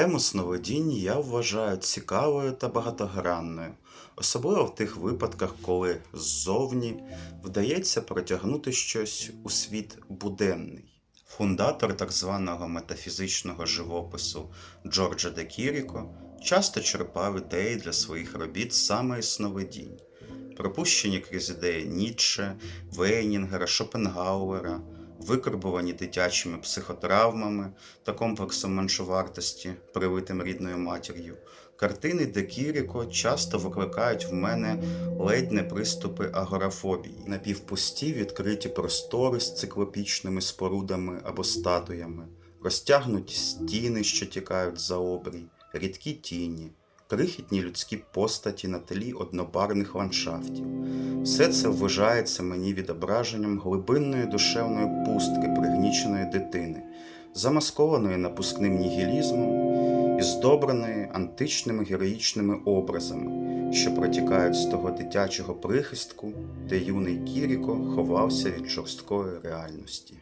Тему сновидінь я вважаю цікавою та багатогранною, особливо в тих випадках, коли ззовні вдається протягнути щось у світ буденний. Фундатор так званого метафізичного живопису Джорджа де Кіріко часто черпав ідеї для своїх робіт саме із сновидінь, пропущені крізь ідеї Ніцше, Вейнінгера, Шопенгауера, викорбовані дитячими психотравмами та комплексом меншовартості, привитим рідною матір'ю. Картини де Кіріко часто викликають в мене ледь не приступи агорафобії, напівпусті відкриті простори з циклопічними спорудами або статуями, розтягнуті стіни, що тікають за обрій, рідкі тіні, крихітні людські постаті на тлі однобарних ландшафтів. Все це вважається мені відображенням глибинної душевної пустки пригніченої дитини, замаскованої напускним нігілізмом і здобреної античними героїчними образами, що протікають з того дитячого прихистку, де юний Кіріко ховався від жорсткої реальності.